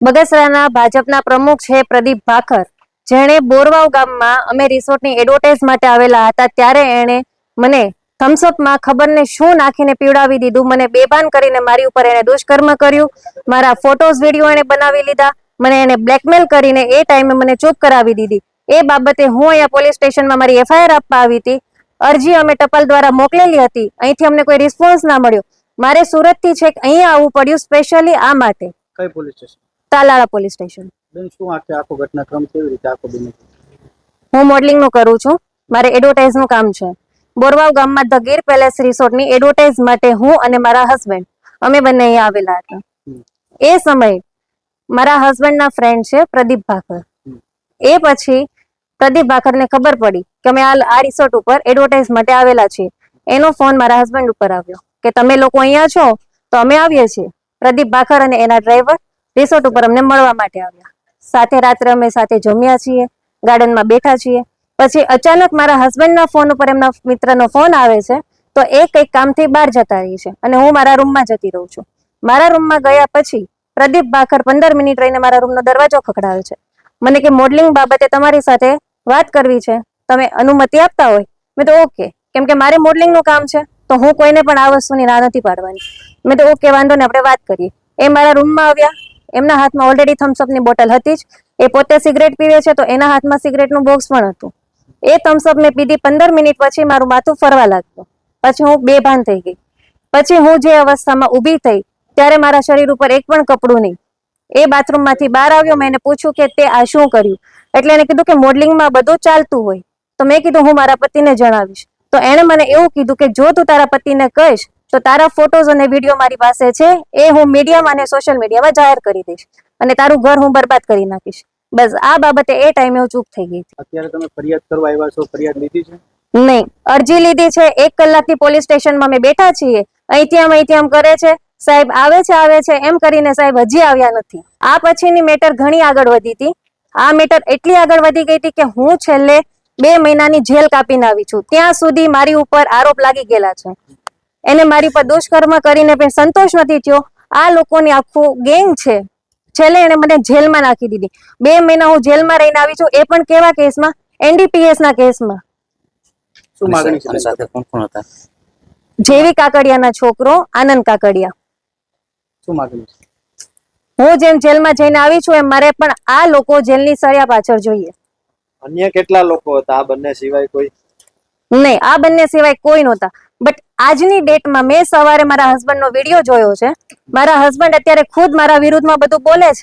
બગસરાના ભાજપના પ્રમુખ છે પ્રદીપ ભાખર. જેણે બોરવાવ ગામમાં અમે રિસોર્ટની એડવર્ટાઇઝ માટે આવેલા હતા, ત્યારે એણે મને થમ્સઅપમાં ખબરને શું નાખીને પીવડાવી દીધું, મને બેભાન કરીને મારી ઉપર એણે દુષ્કર્મ કર્યું, મારા ફોટોઝ, વીડિયો એણે બનાવી લીધા, મને એને બ્લેકમેલ કરીને એ ટાઈમે મને ચૂપ કરાવી દીધી. એ બાબતે હું અહીંયા પોલીસ સ્ટેશનમાં મારી એફઆઈઆર આપવા આવી હતી. અરજી અમે ટપાલ દ્વારા મોકલેલી હતી. અહીંથી અમને કોઈ રિસ્પોન્સ ના મળ્યો. મારે સુરતથી છેક અહીંયા આવવું પડ્યું, સ્પેશિયલી આ માટે. કઈ police station? Talala police station. બેન શું આખે આખો ઘટનાક્રમ કેવી રીતે આખો બન્યો? હું મોડલિંગનું કરું છું. મારે એડવર્ટાઇઝનું કામ છે. બોરવાવ ગામમાં ધ ગીર પેલેસ રિસોર્ટની એડવર્ટાઇઝ માટે હું અને મારા હસબન્ડ અમે બંને અહીંયા આવેલા હતા. એ સમયે મારા હસબન્ડના ફ્રેન્ડ છે પ્રદીપ ભાખર. એ પછી પ્રદીપ ભાખરને ખબર પડી કે અમે આ આ રિસોર્ટ ઉપર એડવર્ટાઇઝ માટે આવેલા છીએ. એનો ફોન મારા હસબન્ડ ઉપર આવ્યો કે તમે લોકો અહીંયા છો? તો અમે આવીએ છીએ. પ્રદીપ ભાખર અને એના ડ્રાઈવર રિસોર્ટ ઉપર અમને મળવા માટે આવ્યા. સાથે રાત્રે અમે સાથે જમ્યા છીએ, ગાર્ડનમાં બેઠા છીએ. પછી અચાનક મારા હસબન્ડના ફોન ઉપર એમના મિત્રનો ફોન આવે છે, તો એ કંઈક કામથી બહાર જતા રહી છે અને હું મારા રૂમમાં જતી રહું છું. મારા રૂમમાં ગયા પછી પ્રદીપ ભાખર પંદર મિનિટ રહીને મારા રૂમનો દરવાજો ખખડાવે છે. મને કે, મોડલિંગ બાબતે તમારી સાથે વાત કરવી છે. તમે અનુમતિ આપતા હોય. મેં તો, ઓકે. કેમ કે મારે મોડલિંગનું કામ છે, તો હું કોઈને પણ આ વસ્તુની ના નથી પાડવાની. મેં તો, ઓકે, વાંધો ને આપણે વાત કરીએ. એ મારા રૂમમાં આવ્યા એમના હાથમાં ઓલરેડી થમ્સઅપની બોટલ હતી જ. એ પોતે સિગરેટ પીવે છે તો એના હાથમાં સિગરેટનું બોક્સ પણ હતું. એ થમ્સઅપ મેં પીધી પંદર મિનિટ પછી મારું માથું ફરવા લાગ્યું. પછી હું બેભાન થઈ ગઈ. પછી હું જે અવસ્થામાં ઊભી થઈ ત્યારે મારા શરીર ઉપર એક પણ કપડું નહીં. એ બાથરૂમમાંથી બહાર આવ્યો, મેં એને પૂછ્યું કે તે આ શું કર્યું? એટલે એને કીધું કે મોડલિંગમાં બધું ચાલતું હોય. તો મેં કીધું હું મારા પતિને જણાવીશ. તો એણે મને એવું કીધું કે જો તું તારા પતિને કહીશ તો તારા ફોટોઝ અને વીડિયો મારી પાસે છે. એ હું મીડિયામાં અને સોશિયલ મીડિયામાં જાહેર કરી દઈશ. અને તારું ઘર હું બરબાદ કરી નાખીશ. બસ આ બાબતે એ ટાઈમે હું ચૂપ થઈ ગઈ અત્યારે તમે ફરિયાદ કરવા આવ્યા છો? ફરિયાદ લીધી છે? નહીં. અરજી લીધી છે. એક કલાકથી પોલીસ સ્ટેશનમાં અમે બેઠા છીએ. અહીંથી આમ અહીંથી આમ કરે છે. સાહેબ આવે છે આવે છે. એમ કરીને સાહેબ હજી આવ્યા નથી. આ પછીની મેટર ઘણી આગળ વધી હતી. આ મેટર એટલી આગળ વધી ગઈ હતી કે હું છેલ્લે બે મહિનાની જેલ કાપીને આવી છું. ત્યાં સુધી મારી ઉપર આરોપ લાગી ગયેલા છે. એને મારી પર દુષ્કર્મ કરીને પણ સંતોષ નથી થયો. આ લોકોની આખું ગેંગ છે. છેલ્લે એને મને જેલમાં નાખી દીધી. બે મહિના હું જેલમાં રહીને આવી છું. એ પણ કેવા કેસમાં? એનડીપીએસ ના કેસમાં. શું માગણી સાથે કોણ કોણ હતા? જેવી કાકડિયાના છોકરો આનંદ કાકડિયા. શું માગણી હું જેમ જેલમાં જઈને આવી છું એમ મારે પણ આ લોકો જેલની સળિયા પાછળ જોઈએ. અન્ય કેટલા લોકો હતા? આ બંને સિવાય કોઈ? નહીં આ બંને સિવાય કોઈ નહોતા. બટ આજની ડેટમાં મેં સવારે મારા હસબન્ડનો વીડિયો જોયો છે. મારા હસબન્ડ અત્યારે ખુદ મારા વિરુદ્ધમાં બધું બોલે છે.